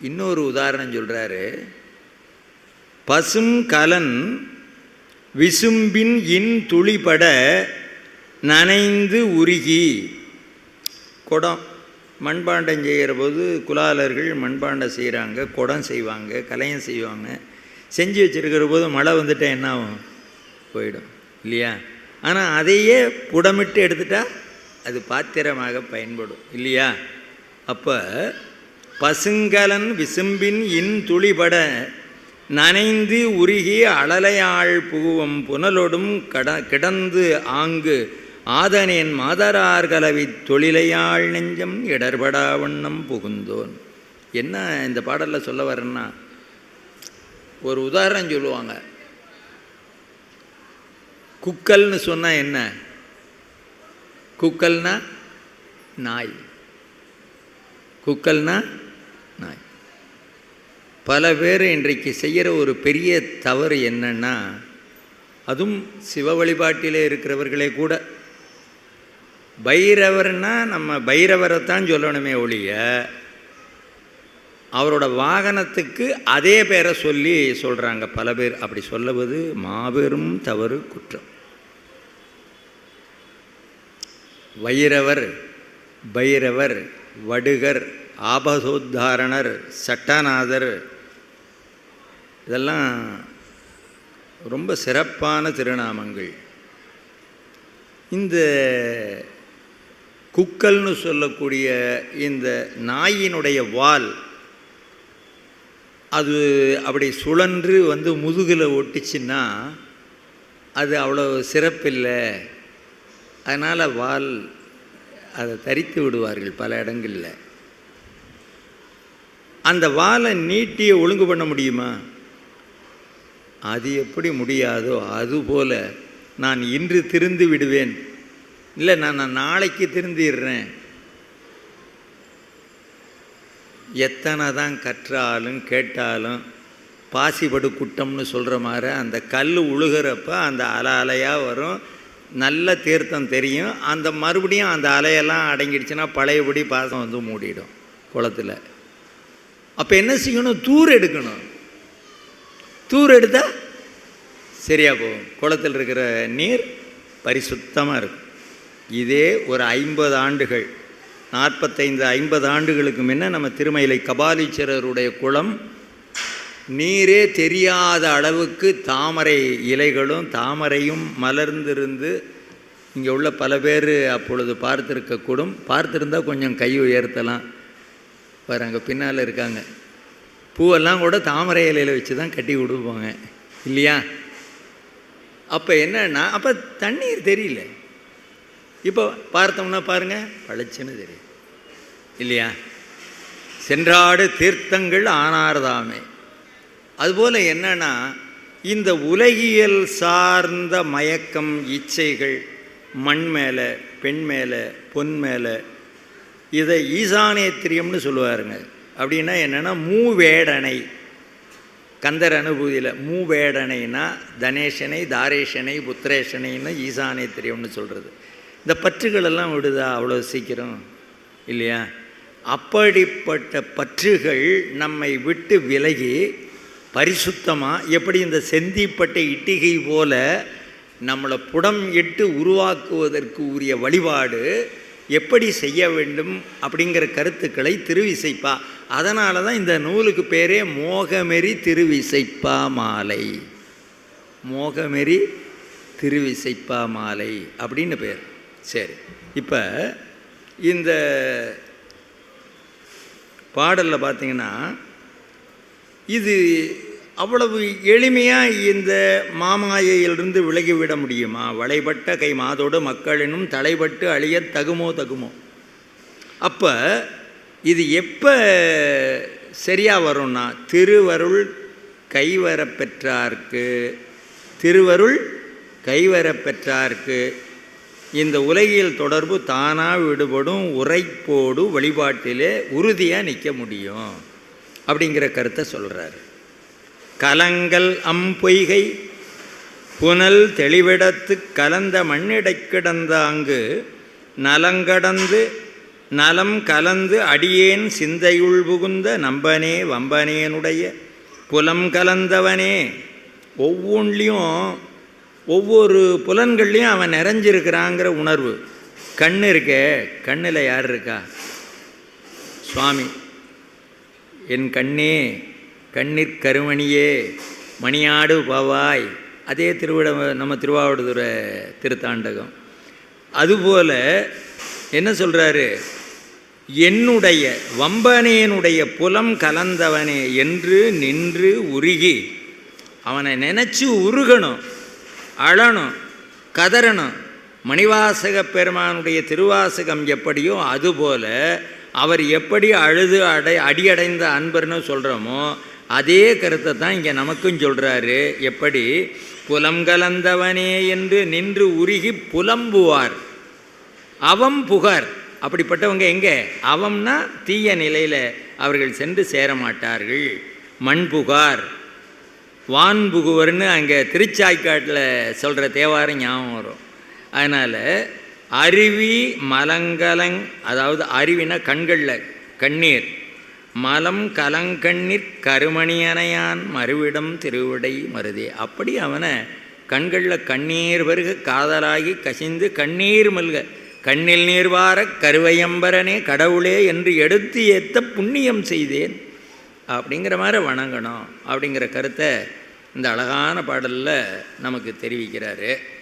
இன்னொரு உதாரணம் சொல்கிறாரு பசும் கலன் விசும்பின் இன் துளிபட நனைந்து உருகி. குடம் மண்பாண்டம் செய்கிற போது குலாலர்கள் மண்பாண்டம் செய்கிறாங்க குடம் செய்வாங்க கலையம் செய்வாங்க. செஞ்சு வச்சிருக்கிற போது மழை வந்துட்டால் என்ன ஆகும் போயிடும் இல்லையா? ஆனால் அதையே புடமிட்டு எடுத்துட்டால் அது பாத்திரமாக பயன்படும் இல்லையா? அப்போ பசுங்கலன் விசும்பின் இன் துளிபட நனைந்து உருகி அழலையாள் புகுவம் புனலொடும் கட கிடந்து ஆங்கு ஆதனேன் மாதரார் கலவி தொழிலையாள் நெஞ்சம் இடர்படா வண்ணம் புகுந்தோன். என்ன இந்த பாடலில் சொல்ல வரேன்னா ஒரு உதாரணம் சொல்லுவாங்க. குக்கல்னு சொன்னால் என்ன? குக்கல்னா நாய். குக்கல்னா நாய். பல பேர் இன்றைக்கு செய்கிற ஒரு பெரிய தவறு என்னன்னா அதுவும் சிவ வழிபாட்டிலே இருக்கிறவர்களே கூட. பைரவர்னா நம்ம பைரவரை தான் சொல்லணுமே ஒழிய அவரோட வாகனத்துக்கு அதே பேரை சொல்லி சொல்கிறாங்க பல பேர் அப்படி சொல்லுவது மாபெரும் தவறு குற்றம். வைரவர் பைரவர் வடுகர் ஆபசோத்தாரணர் சட்டநாதர் இதெல்லாம் ரொம்ப சிறப்பான திருநாமங்கள். இந்த குக்கல்னு சொல்லக்கூடிய இந்த நாயினுடைய வால் அது அப்படி சுழன்று வந்து முதுகில் ஒட்டிச்சின்னா அது அவ்வளோ சிறப்பில்லை. அதனால் வால் அதை தரித்து விடுவார்கள் பல இடங்களில். அந்த வாலை நீட்டிய ஒழுங்கு பண்ண முடியுமா? அது எப்படி முடியாதோ அதுபோல் நான் இன்று திருந்து விடுவேன். இல்லை நான் நான் நாளைக்கு திருந்திடுறேன். எத்தனை தான் கற்றாலும் கேட்டாலும் பாசிபடு குட்டம்னு சொல்கிற மாதிரி அந்த கல் உழுகிறப்ப அந்த அலை அலையாக வரும். நல்ல தீர்த்தம் தெரியும். அந்த மறுபடியும் அந்த அலையெல்லாம் அடங்கிடுச்சுன்னா பழையபடி பாசம் வந்து மூடிடும் குளத்தில். அப்போ என்ன செய்யணும்? தூர் எடுக்கணும். தூர் எடுத்தால் சரியாக போகும். குளத்தில் இருக்கிற நீர் பரிசுத்தமாக இருக்கும். இதே ஒரு ஐம்பது ஆண்டுகள் நாற்பத்தைந்து ஐம்பது ஆண்டுகளுக்கு முன்ன நம்ம திருமயிலை கபாலீச்சரருடைய குளம் நீரே தெரியாத அளவுக்கு தாமரை இலைகளும் தாமரையும் மலர்ந்திருந்து இங்கே உள்ள பல பேர் அப்பொழுது பார்த்துருக்கக்கூடும். பார்த்துருந்தா கொஞ்சம் கை உயர்த்தலாம். பாரு அங்கே பின்னால் இருக்காங்க. பூவெல்லாம் கூட தாமரை இலையில் வச்சு தான் கட்டி விடுவாங்க இல்லையா? அப்போ என்னன்னா அப்போ தண்ணீர் தெரியல. இப்போ பார்த்தோம்னா பாருங்கள் பழச்சுன்னு தெரியும் இல்லையா? சென்றாடு தீர்த்தங்கள் ஆனார்தாமே. அதுபோல் என்னன்னா இந்த உலகியல் சார்ந்த மயக்கம் இச்சைகள் மண் மேலே பெண் மேலே பொன் மேலே இதை ஈசானேத்திரியம்னு சொல்லுவாருங்க. அப்படின்னா என்னென்னா மூவேடனை. கந்தர் அனுபூதியில் மூவேடனைனா தனேஷனை தாரேஷனை புத்திரேஷனைன்னு ஈசானேத்திரியம்னு சொல்கிறது இந்த பற்றுகளெல்லாம் விடுதா அவ்வளோ சீக்கிரம்? இல்லையா? அப்படிப்பட்ட பற்றுகள் நம்மை விட்டு விலகி பரிசுத்தமாக எப்படி இந்த செந்திப்பட்ட இட்டிகை போல நம்மளை புடம் இட்டு உருவாக்குவதற்கு உரிய வழிபாடு எப்படி செய்ய வேண்டும் அப்படிங்கிற கருத்துக்களை திருவிசைப்பா. அதனால தான் இந்த நூலுக்கு பேரே மோகமெறி திருவிசைப்பா மாலை. மோகமெறி திருவிசைப்பா மாலை அப்படின்னு பேர். சரி இப்போ இந்த பாடலில் பார்த்திங்கன்னா இது அவ்வளவு எளிமையாக இந்த மாமாயையிலிருந்து விலகிவிட முடியுமா? வளைபட்ட கை மாதோடு மக்களினும் தலைப்பட்டு அழிய தகுமோ தகுமோ? அப்போ இது எப்போ சரியாக வரும்னா திருவருள் கைவரப்பெற்றார்க்கு திருவருள் கைவரப்பெற்றார்க்கு இந்த உலகியல் தொடர்பு தானாக விடுபடும் உரைப்போடு வழிபாட்டிலே உறுதியாக நிற்க முடியும் அப்படிங்கிற கருத்தை சொல்கிறாரு கலங்கல் அம்பொய்கை. புனல் தெளிவிடத்து கலந்த மண்ணிடை கிடந்த அங்கு நலங்கடந்து நலம் கலந்து அடியேன் சிந்தையுள் புகுந்த நம்பனே வம்பனேனுடைய புலம் கலந்தவனே. ஒவ்வொன்றிலையும் ஒவ்வொரு புலன்கள்லேயும் அவன் நிறைஞ்சிருக்கிறாங்கிற உணர்வு. கண் இருக்கே கண்ணில் யார் இருக்கா? சுவாமி. என் கண்ணே கண்ணிற் கருமணியே மணியாடு பவாய் அதே திருவிட நம்ம திருவாவடுதுறை திருத்தாண்டகம். அதுபோல் என்ன சொல்கிறாரு என்னுடைய வம்பனேனுடைய புலம் கலந்தவனே என்று நின்று உருகி அவனை நினச்சி உருகணும் அழணும் கதறணும். மணிவாசக பெருமானுடைய திருவாசகம் எப்படியோ அதுபோல் அவர் எப்படி அழுது அடை அடியடைந்த அன்பர்னு சொல்கிறோமோ அதே கருத்தை தான் இங்கே நமக்கும் சொல்கிறாரு எப்படி? புலம் கலந்தவனே என்று நின்று உருகி புலம்புவார். அவம் புகார். அப்படிப்பட்டவங்க எங்கே? அவம்னா தீய நிலையில் அவர்கள் சென்று சேர மாட்டார்கள் மண் புகார். வான் புகுவர்னு அங்கே திருச்சாய்க்காட்டில் சொல்கிற தேவாரம் ஞாபகம் வரும். அதனால் அருவி மலங்கலங் அதாவது அருவினா கண்களில் கண்ணீர். மலம் கலங்கண்ணிற் கருமணியனையான் மறுவிடம் திருவிடை மருதே. அப்படி அவனை கண்களில் கண்ணீர் வருக காதலாகி கசிந்து கண்ணீர் மல்க கண்ணில் நீர்வார கருவையம்பரனே கடவுளே என்று எடுத்து ஏத்த புண்ணியம் செய்தேன். அப்படிங்கிற மாதிரி வணங்கணும் அப்படிங்கிற கருத்தை இந்த அழகான பாடலில் நமக்கு தெரிவிக்கிறாரு.